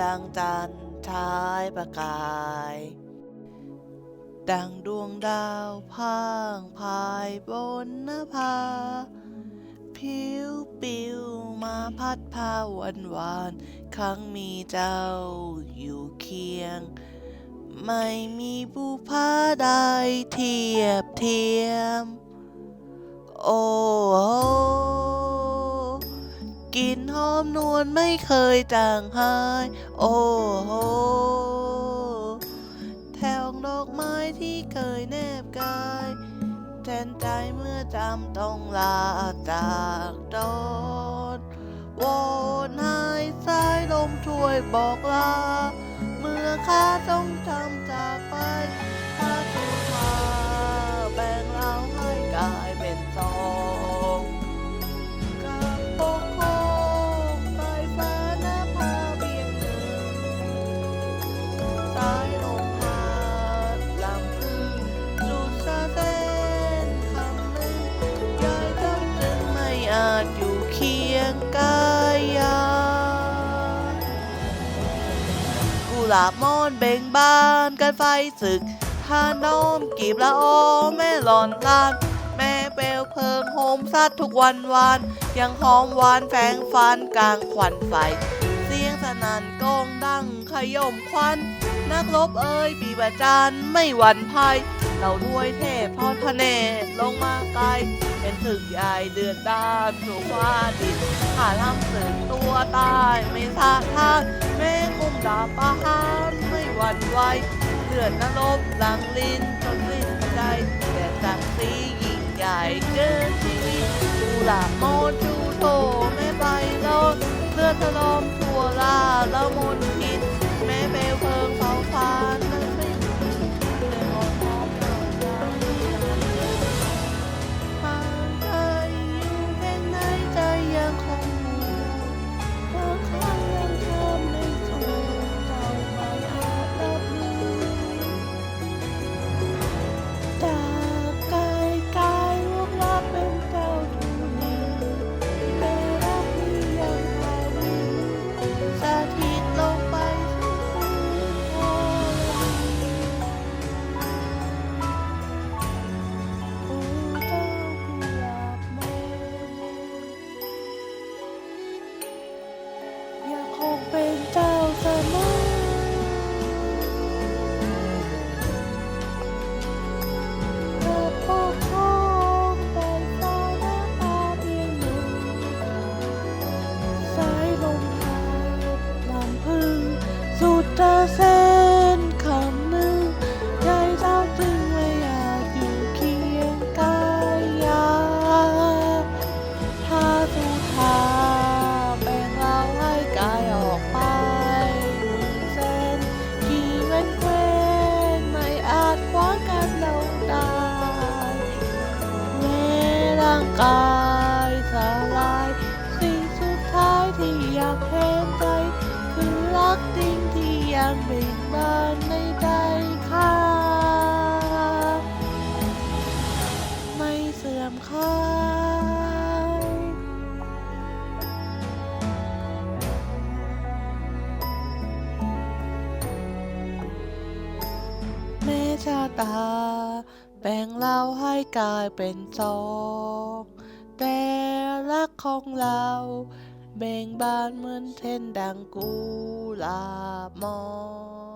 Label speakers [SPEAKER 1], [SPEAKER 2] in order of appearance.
[SPEAKER 1] ดังจันทร์ฉายประกาย ดังดวงดาวพางพายบนนภา ผิวปิวมาพัดพาวันวานครั้งมีเจ้าอยู่เคียง ไม่มีผู้พาใดเทียบเทียม โอ้โห ลินหอมนวลไม่เคยจางหาย โอ้โห แถวดอกไม้ที่เคยแนบกายแทนใจเมื่อจำต้องลาจากโดนวอนให้สายลมช่วยบอกลา เมื่อข้าต้องจำ อาจอยู่เคียงกายากุหลาบมอนเบ่งบานกันไฟศึกท่าน้อมกีบละออแม่หลอนลาน แม่เปลวเพลิงโฮมซัดทุกวันวาน ยังหอมหวานแฝงฟันกลางควันไฟ เสียงสนั่นกองดังขย่มควัน นักรบเอ่ยปีบาจารย์ไม่หวั่นภัย เราด้วยเทพทอดพระเนตรลง ถึกใหญ่เดือดดานสู่ฟ้าดินข้าลำสึกตัวตายไม่สาทานแม่คุมดาบประหารไม่หวั่นไหวเลือดนรกหลังลิ้นจนสิ้นใจแต่ศักดิ์ศรียิ่งใหญ่เกินชีวิตกุหลาโมนชูโทแม่ใบโลนเลือดถลอมทั่วลาล้วมนพิ ยัง กจริงที่ยังเบ่งบานในใจข้าไม่เสื่อมคลายแม้ชาตาแบ่งเราให้กลายเป็นสองแต่รักของเรา เบ่งบานเหมือนเช่นดังกุหลาบมอง